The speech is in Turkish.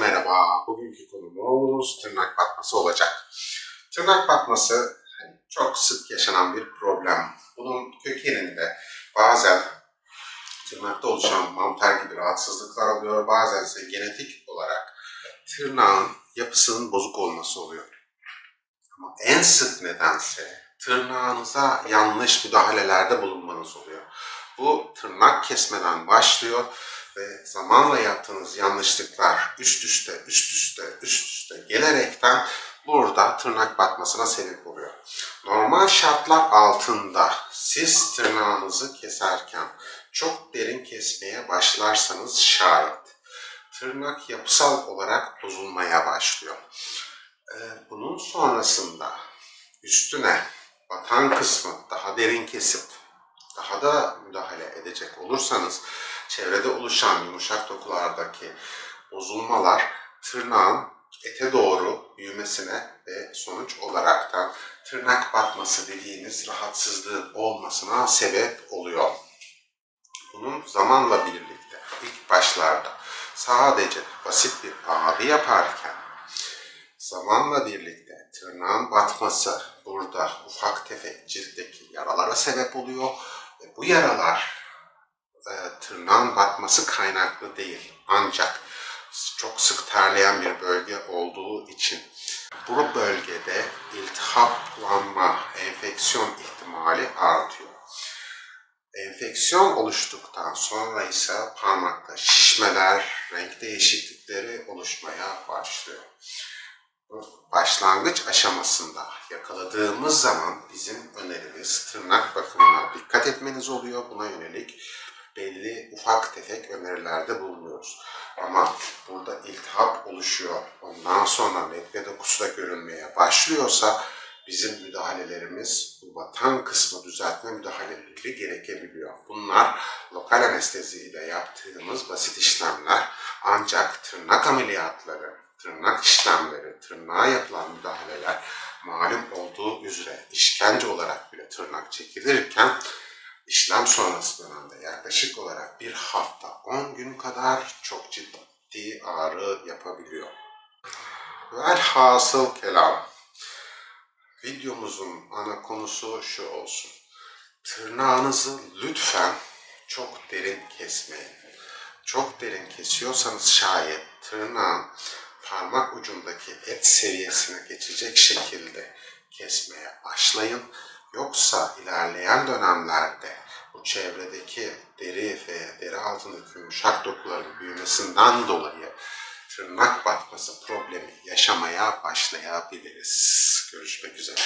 Merhaba, bugünkü konumuz tırnak batması olacak. Tırnak batması hani, çok sık yaşanan bir problem. Bunun kökeninde bazen tırnakta oluşan mantar gibi rahatsızlıklar oluyor, bazen ise genetik olarak tırnağın yapısının bozuk olması oluyor. Ama en sık nedense tırnağınıza yanlış müdahalelerde bulunmanız oluyor. Bu tırnak kesmeden başlıyor ve zamanla yaptığınız yanlışlıklar üst üste, üst üste, üst üste gelerekten burada tırnak batmasına sebep oluyor. Normal şartlar altında siz tırnağınızı keserken çok derin kesmeye başlarsanız şayet tırnak yapısal olarak bozulmaya başlıyor. Ee, Bunun sonrasında üstüne batan kısmı daha derin kesip daha da edecek olursanız çevrede oluşan yumuşak dokulardaki bozulmalar tırnağın ete doğru büyümesine ve sonuç olarak da tırnak batması dediğimiz rahatsızlığın olmasına sebep oluyor. Bunun zamanla birlikte ilk başlarda sadece basit bir ağrı yaparken zamanla birlikte tırnağın batması burada ufak tefek ciltteki yaralara sebep oluyor ve bu yaralar tırnağın batması kaynaklı değil. Ancak çok sık terleyen bir bölge olduğu için bu bölgede iltihaplanma, enfeksiyon ihtimali artıyor. Enfeksiyon oluştuktan sonra ise parmakta şişmeler, renk değişiklikleri oluşmaya başlıyor. Başlangıç aşamasında yakaladığımız zaman bizim önerimiz tırnak bakımına dikkat etmeniz oluyor. Buna yönelik belli ufak tefek önerilerde bulunuyoruz. Ama burada iltihap oluşuyor. Ondan sonra lekle dokusu da görünmeye başlıyorsa bizim müdahalelerimiz bu batan kısmı düzeltme müdahaleleri gerekebiliyor. Bunlar lokal anestezi ile yaptığımız basit işlemler ancak tırnak ameliyatları, tırnak işlemleri, tırnağa yapılan müdahaleler malum olduğu üzere işkence olarak bile tırnak çekilirken işlem sonrası dönemde yaklaşık olarak bir hafta 10 gün kadar çok ciddi ağrı yapabiliyor. Velhasıl kelam videomuzun ana konusu şu olsun. Tırnağınızı lütfen çok derin kesmeyin. Çok derin kesiyorsanız şayet tırnağın parmak ucundaki et seviyesine geçecek şekilde kesmeye başlayın. Yoksa ilerleyen dönemlerde bu çevredeki deri ve deri altındaki yumuşak dokuların büyümesinden dolayı tırnak batması problemi yaşamaya başlayabiliriz. Görüşmek üzere.